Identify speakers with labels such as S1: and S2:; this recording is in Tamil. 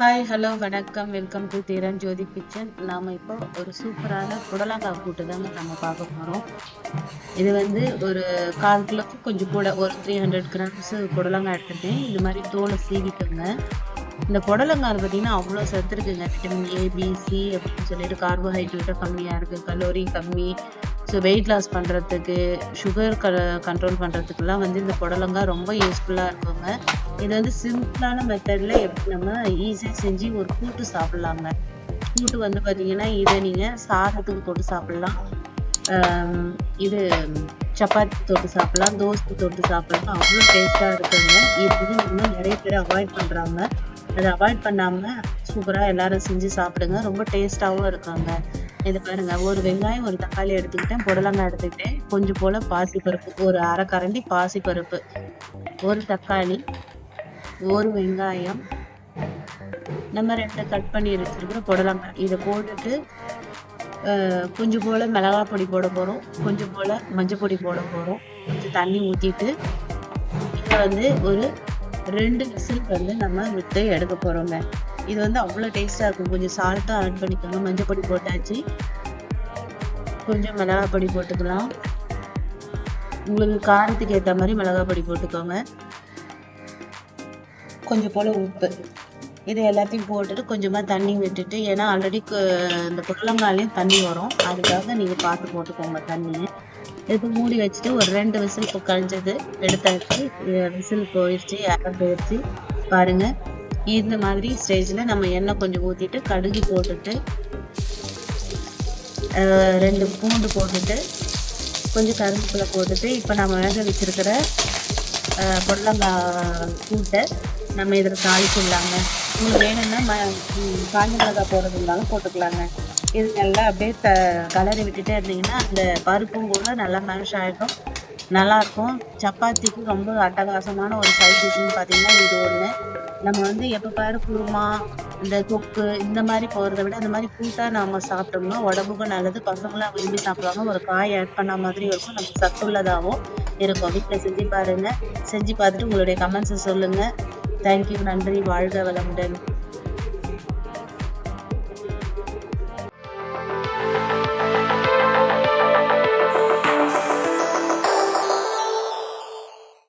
S1: ஹாய் ஹலோ வணக்கம். Welcome to Theeran Jothi kitchen நாம் இப்போ ஒரு சூப்பரான புடலங்காய் கூட்டு தாங்க நம்ம பார்க்க போகிறோம் இது வந்து ஒரு கால் கிலோக்கு கொஞ்சம் கூட ஒரு த்ரீ ஹண்ட்ரட் கிராம்ஸ் புடலங்காய் எடுத்துருக்கேன். இது மாதிரி தோலை சீவிக்கோங்க. இந்த புடலங்காய் பார்த்தீங்கன்னா அவ்வளோ சத்து இருக்குங்க. விட்டமின் ஏ அப்படின்னு சொல்லிட்டு கார்போஹைட்ரேட்டும் கம்மியாக இருக்குது கலோரி கம்மி. ஸோ வெயிட் லாஸ் பண்ணுறதுக்கு சுகர் க கண்ட்ரோல் பண்ணுறதுக்குலாம் வந்து இந்த புடலங்காய் ரொம்ப யூஸ்ஃபுல்லாக இருக்குங்க. இது வந்து சிம்பிளான மெத்தடில் எப்படி நம்ம ஈஸியாக செஞ்சு ஒரு கூட்டு சாப்பிட்லாங்க. கூட்டு வந்து பார்த்தீங்கன்னா இதை நீங்கள் சாதத்துக்கு போட்டு சாப்பிட்லாம். இது சப்பாத்தி தொட்டு சாப்பிட்லாம் தோசை தொட்டு சாப்பிட்லாம். அவ்வளோ டேஸ்ட்டாக இருக்குங்க. இது வந்து இன்னும் நிறைய பேர் அவாய்ட் பண்ணுறாங்க அதை அவாய்ட் பண்ணாமல் சூப்பராக எல்லாரும் செஞ்சு சாப்பிடுங்க. ரொம்ப டேஸ்ட்டாகவும் இருக்காங்க. இது பாருங்க ஒரு வெங்காயம் ஒரு தக்காளி எடுத்துக்கிட்டேன். புடலங்காய் எடுத்துக்கிட்டேன். கொஞ்சம் போல் பாசிப்பருப்பு ஒரு அரை கரண்டி பாசிப்பருப்பு. ஒரு தக்காளி ஒரு வெங்காயம். நம்ம ரெண்டு கட் பண்ணி வச்சுருக்கிற புடலங்காய். இதை போட்டுட்டு கொஞ்சம் போல் மிளகா பொடி போட போகிறோம் கொஞ்சம் போல் மஞ்சள் பொடி போட போகிறோம் கொஞ்சம் தண்ணி ஊற்றிட்டு இதை வந்து ஒரு ரெண்டு விசில் வந்து நம்ம விட்டு எடுக்க போகிறோங்க இது வந்து அவ்வளோ டேஸ்ட்டாக இருக்கும். கொஞ்சம் சால்ட்டாக ஆட் பண்ணிக்கோங்க. மஞ்சள் பொடி போட்டாச்சு. கொஞ்சம் மிளகா பொடி போட்டுக்கலாம். உங்களுக்கு காரத்துக்கு ஏற்ற மாதிரி மிளகாய் பொடி போட்டுக்கோங்க. கொஞ்சம் போல் உப்பு. இது எல்லாத்தையும் போட்டுட்டு கொஞ்சமாக தண்ணி விட்டுட்டு ஏன்னா ஆல்ரெடி இந்த புடலங்காலையும் தண்ணி வரும். அதுக்காக நீங்கள் பார்த்து போட்டுக்கோங்க தண்ணி. இது மூடி வச்சுட்டு ஒரு ரெண்டு விசில் இப்போ கழிஞ்சது எடுத்தாச்சு. விசில் போயிடுச்சு இறந்து போயிடுச்சு பாருங்கள் இந்த மாதிரி ஸ்டேஜில் நம்ம எண்ணெய் கொஞ்சம் ஊற்றிட்டு கடுகு போட்டுட்டு ரெண்டு பூண்டு போட்டுட்டு கொஞ்சம் கருவேப்பிலை போட்டுட்டு இப்போ நம்ம வேக வச்சிருக்கிற புடலங்காய் கூட்டை நம்ம இதில் தாளிச்சிடலாங்க உங்களுக்கு வேணும்னா ம காஞ்ச மிளகாய் போடுறது இருந்தாலும் போட்டுக்கலாங்க. இது நல்லா அப்படியே த கலரி விட்டுட்டே இருந்தீங்கன்னா அந்த பருப்பும் கூட நல்லா மேஷ் ஆகிடும். நல்லாயிருக்கும். சப்பாத்திக்கு ரொம்ப அட்டகாசமான ஒரு சைட் டிஷ்னு பார்த்தீங்கன்னா இது ஒன்று நம்ம வந்து எப்போ பாரு குருமா இந்த கொக்கு இந்த மாதிரி போகிறத விட அந்த மாதிரி கூட்டாக நம்ம சாப்பிட்டோம்னா உடம்புக்கும் நல்லது. பசங்களாம் விரும்பி சாப்பிடுவாங்க. ஒரு காய் ஆட் பண்ண மாதிரி இருக்கும். நமக்கு சத்துள்ளதாகவும் இருக்கும். வீட்டில் செஞ்சு பாருங்கள் செஞ்சு பார்த்துட்டு உங்களுடைய கமெண்ட்ஸை சொல்லுங்கள் தேங்க்யூ நன்றி வாழ்க வளமுடன்.